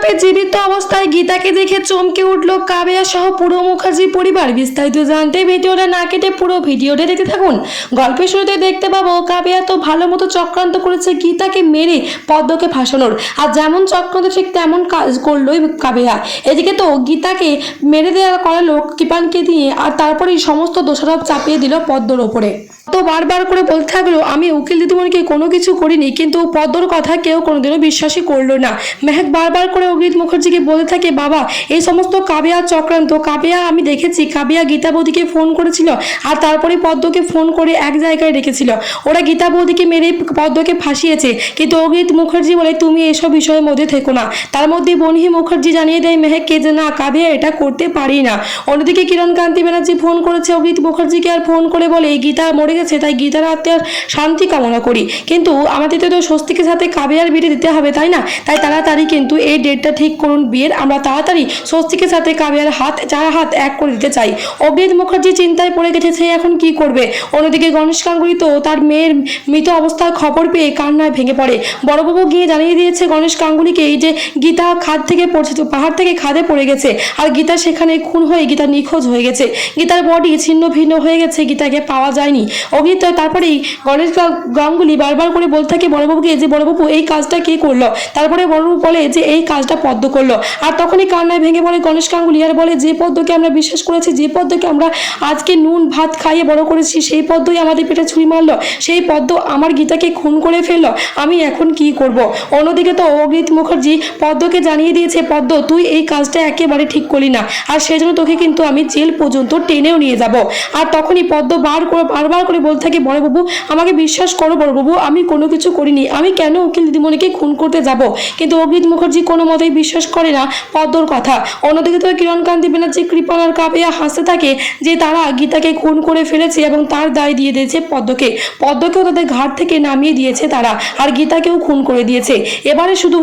চাপে জীবিত অবস্থায় গীতাকে দেখে চমকে উঠল কাবেয়া সহ পুরো মুখার্জি পরিবার। বিস্তারিত জানতে ভিডিওটা না কেটে পুরো ভিডিওটা দেখতে থাকুন। গল্পের শুরুতে দেখতে পাবো, কাবেয়া তো ভালো মতো চক্রান্ত করেছে গীতাকে মেরে পদ্মকে ফাঁসানোর। আর যেমন চক্রান্ত ঠিক তেমন কাজ করলোই কাবেয়া। এদিকে তো গীতাকে মেরে দেওয়া করালো কৃপানকে দিয়ে, আর তারপরেই সমস্ত দোষারোপ চাপিয়ে দিল পদ্মর ওপরে। তো বারবার করে বলতে থাকল, আমি উকিল দিদিমণিকে কোনো কিছু করিনি, কিন্তু পদ্মর কথা কেউ কোনোদিনও বিশ্বাসই করল না। মেহেক বারবার করে অগ্রিত মুখার্জিকে বলে থাকে, বাবা, এই সমস্ত কাবিয়া চক্রান্ত, কাবিয়া আমি দেখেছি, কাবিয়া গীতা বৌদিকে ফোন করেছিল আর তারপরে পদ্মকে ফোন করে এক জায়গায় রেখেছিল। ওরা গীতা বৌদিকে মেরে পদ্মকে ফাঁসিয়েছে। কিন্তু অগ্রিত মুখার্জি বলে, তুমি এসব বিষয়ের মধ্যে থেকো না। তার মধ্যে বনহি মুখার্জি জানিয়ে দেয় মেহেককে যে না কাবিয়া এটা করতে পারি না। অন্যদিকে কিরণ কান্তি ব্যানার্জি ফোন করেছে অগ্রিত মুখার্জিকে আর ফোন করে বলে গীতা মরে গেছে, তাই গীতার আত্মার শান্তি কামনা করি। কিন্তু আমাদের তো স্বস্তিকের সাথে কাবিয়ার বিয়ে দিতে হবে, তাই না? তাই তাড়াতাড়ি কিন্তু এই ডেটটা ঠিক করুন বিয়ের আমরা তাড়াতাড়ি স্বস্তিকের সাথে কাবিয়ার হাত, চার হাত এক করে দিতে চাই। অগ্রিত মুখার্জি চিন্তায় পড়ে গেছে সে এখন কি করবে? অন্যদিকে গণেশ গাঙ্গুলি তো তার মেয়ের মৃত অবস্থার খবর পেয়ে কান্নায় ভেঙে পড়ে। বড়বাবু গিয়ে জানিয়ে দিয়েছে, গণেশ গাঙ্গুলিকে এই যে গীতা খাদ থেকে পড়ছে পাহাড় থেকে খাদে পড়ে গেছে। আর গীতা সেখানে খুন হয়ে গীতা নিখোঁজ হয়ে গেছে। গীতার বডি ছিন্ন ভিন্ন হয়ে গেছে, গীতাকে পাওয়া যায়নি। অগ্নিত তারপরেই গণেশ গাঙ্গুলি বারবার করে বলতে থাকে বড়বাবুকে যে, বড়বাবু, এই কাজটা কে করল? তারপরে বড়বাবু বলে যে, এই কাজটা পদ্ম করল। আর তখনই কান্নায় ভেঙে পড়ে গণেশ গাঙ্গুলি আর বলে, যে পদ্মকে আমরা বিশ্বাস করেছি, যে পদ্মকে আমরা আজকে নুন, ভাত খাইয়ে বড় করেছি, সেই পদ্মই আমাদের পেটে ছুরি মারলো। সেই পদ্ম আমার গীতাকে খুন করে ফেলল। আমি এখন কি করব? অন্যদিকে তো অগ্রিত মুখার্জি পদ্মকে জানিয়ে দিয়েছে, পদ্ম, তুই এই কাজটা একেবারে ঠিক করলি না। আর সেজন্য তোকে কিন্তু আমি জেল পর্যন্ত টেনেও নিয়ে যাব। আর তখনই পদ্ম বার করে, বারবার করে বলতে থাকে বড়বাবু আমাকে বিশ্বাস করো বড়বাবু আমি কোনো কিছু করিনি। আমি কেন উকিল দিদিমণিকে খুন করতে যাব? কিন্তু অগ্রিত মুখার্জি কোনো মতেই বিশ্বাস করে না, পদ্মর কথা। অন্যদিকে তো কিরণকান্তি ব্যানার্জি কৃপণ আর কাপিয়া হাসতে থাকে যে তারা গীতাকে খুন করে ফেলেছে এবং তার দায় দিয়ে দিয়েছে পদ্মকে। পদ্মকেও তাদের ঘাট থেকে নামিয়ে দিয়েছে তারা, আর গীতাকেও খুন করে দিয়েছে। এবারে শুধু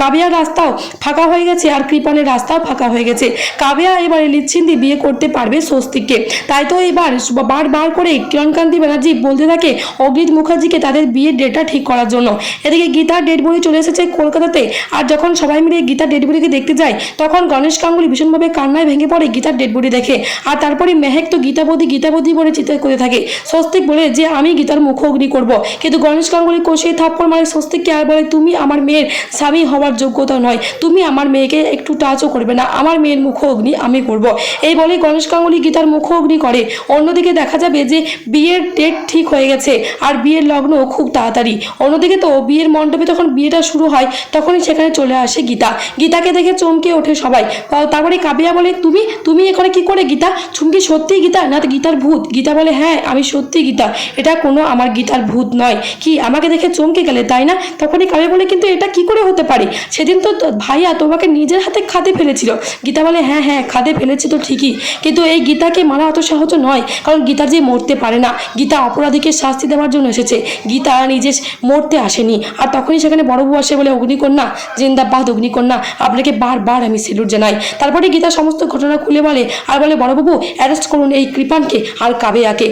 কাবিয়ার রাস্তাও ফাঁকা হয়ে গেছে আর কৃপণের রাস্তাও ফাঁকা হয়ে গেছে। কাবিয়া এবারে লিচ্ছিন্দি বিয়ে করতে পারবে স্বস্তিককে। তাই তো এবার বারবার করে কিরণকান্তি ব্যানার্জি বলতে থাকে অগ্রিত মুখার্জিকে তাদের বিয়ের ডেটটা ঠিক করার জন্য। এদিকে গীতার ডেট বডি চলে এসেছে কলকাতাতে, আর যখন সবাই মিলে গীতার ডেড বডিকে দেখতে যায়, তখন গণেশ গাঙ্গুলি ভীষণভাবে কান্নায় ভেঙে পড়ে গীতার ডেড বডি দেখে। আর তারপরে মেহেক তো গীতাবতী গীতাবতী বলে চিৎকার করে থাকে। স্বস্তিক বলে যে, আমি গীতার মুখ অগ্নি করব। কিন্তু গণেশ গাঙ্গুলি কষে থাপ্পড় মারে। স্বস্তিককে আর বলে, তুমি আমার মেয়ের স্বামী হওয়ার যোগ্যতা নয়। তুমি আমার মেয়েকে একটু টাচও করবে না। আমার মেয়ের মুখ অগ্নি আমি করব। এই বলে গণেশ গাঙ্গুলি গীতার মুখ অগ্নি করে। অন্যদিকে দেখা যাবে যে, বিয়ের ডেট ঠিক হয়ে গেছে আর বিয়ের লগ্ন খুব তাড়াতাড়ি। অন্যদিকে তো বিয়ের মণ্ডপে যখন বিয়েটা শুরু হয়, তখনই সেখানে চলে আসে গীতা। গীতাকে দেখে চমকে ওঠে সবাই। তারপরে কাবিয়া বলে, তুমি তুমি এখানে কি করে গীতা? চুমকি সত্যি গীতা? না তো গীতার ভূত। গীতা বলে হ্যাঁ আমি সত্যি গীতা। এটা কোনো আমার গীতার ভূত নয়। কি, আমাকে দেখে চমকে গেলে, তাই না? তখনই কাবিয়া বলে, কিন্তু এটা কি করে হতে পারে? সেদিন তো ভাইয়া তোমাকে নিজের হাতে খাদে ফেলেছিল। গীতা বলে হ্যাঁ হ্যাঁ খাদে ফেলেছি তো ঠিকই। কিন্তু এই গীতাকে মারা অত সহজ নয়, কারণ গীতা যে মরতে পারে না, গীতা অপরাধীকে শাস্তি দেওয়ার জন্য এসেছে। গীতা নিজে মরতে আসেনি। আর তখনই সেখানে বড়বু আসে বলে অগ্নিকন্যা জিন্দাবাদ অগ্নিকন্যা আপনাকে বারবার আমি সেলুট জানাই। তারপরে গীতা সমস্ত ঘটনা খুলে বলে, আর বলে, বড়বাবু অ্যারেস্ট করুন এই কৃপানকে, আর কাবেয়াকে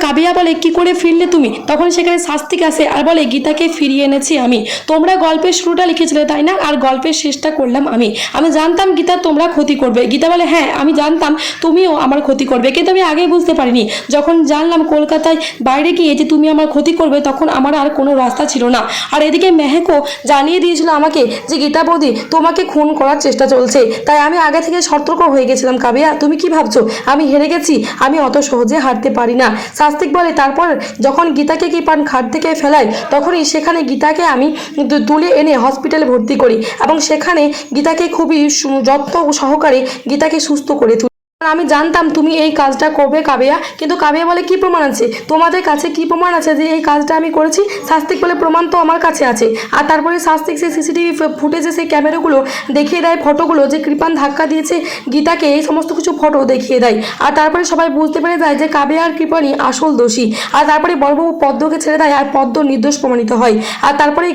কাবিয়া বলে, কি করে ফিরলে তুমি? তখন সেখানে শাস্তিক আসে আর বলে, গীতাকে ফিরিয়ে এনেছি আমি। তোমরা গল্পের শুরুটা লিখেছিলে, তাই না? আর গল্পের শেষটা করলাম আমি। আমি জানতাম গীতা তোমরা ক্ষতি করবে। গীতা বলে হ্যাঁ আমি জানতাম তুমিও আমার ক্ষতি করবে। কিন্তু আমি আগেই বুঝতে পারিনি। যখন জানলাম কলকাতায় বাইরে গিয়ে যে তুমি আমার ক্ষতি করবে, তখন আমার আর কোনো রাস্তা ছিল না। আর এদিকে মেহেকও জানিয়ে দিয়েছিল আমাকে যে, গীতা বৌদি, তোমাকে খুন করার চেষ্টা চলছে। তাই আমি আগে থেকে সতর্ক হয়ে গেছিলাম, কাবিয়া। তুমি কি ভাবছ? আমি হেরে গেছি। আমি অত সহজে হারতে পারি না। শাস্তিক বলে। তারপর যখন গীতাকে কি পান খাট থেকে ফেলায়, তখনই সেখানে গীতাকে আমি তুলে এনে হসপিটালে ভর্তি করি এবং সেখানে গীতাকে খুবই যত্ন সহকারে গীতাকে সুস্থ করে তুলি। আমি জানতাম তুমি এই কাজটা করবে কাবেয়া। কিন্তু কাবেয়া বলে, কি প্রমাণ আছে? তোমাদের কাছে কি প্রমাণ আছে যে এই কাজটা আমি করেছি? শাস্তিক বলে প্রমাণ তো আমার কাছে আছে। আর তারপরে শাস্তিক সেই সিসিটিভি ফুটেজে সেই ক্যামেরাগুলো দেখিয়ে দেয়, ফটোগুলো যে কৃপান ধাক্কা দিয়েছে গীতাকে, এই সমস্ত কিছু ফটো দেখিয়ে দেয়। আর তারপরে সবাই বুঝতে পেরে যায় যে কাবেয়া আর কৃপানই আসল দোষী। আর তারপরে বড়বাবু পদ্মকে ছেড়ে দেয় আর পদ্ম নির্দোষ প্রমাণিত হয়। আর তারপরে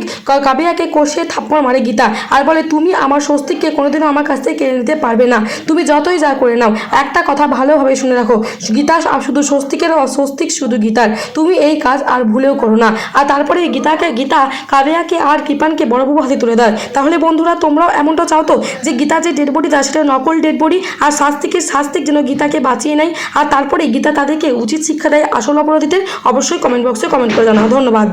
কাবেয়াকে কষে থাপ্পড় মারে গীতা। আর বলে, তুমি আমার স্বস্তিককে কোনোদিনও আমার কাছ থেকে কেড়ে নিতে পারবে না। তুমি যতই যা করে নাও। একটা কথা ভালোভাবে শুনে রাখো। গীতা শুধু স্বস্তিকের অস্বস্তিক শুধু গীতার। তুমি এই কাজ আর ভুলেও করো না। আর তারপরে গীতাকে, গীতা কাবেয়াকে আর কৃপানকে বড়বাবু হাতে তুলে দেয়। তাহলে বন্ধুরা, তোমরাও এমনটা চাও তো যে গীতা যে ডেড বডি তার সেটা নকল ডেড বডি আর শাস্তিকের শাস্তিক যেন গীতাকে বাঁচিয়ে নেয়। আর তারপরে গীতা তাদেরকে উচিত শিক্ষা দেয় আসল অপরাধীদের, অবশ্যই কমেন্ট বক্সে কমেন্ট করে জানাও। ধন্যবাদ।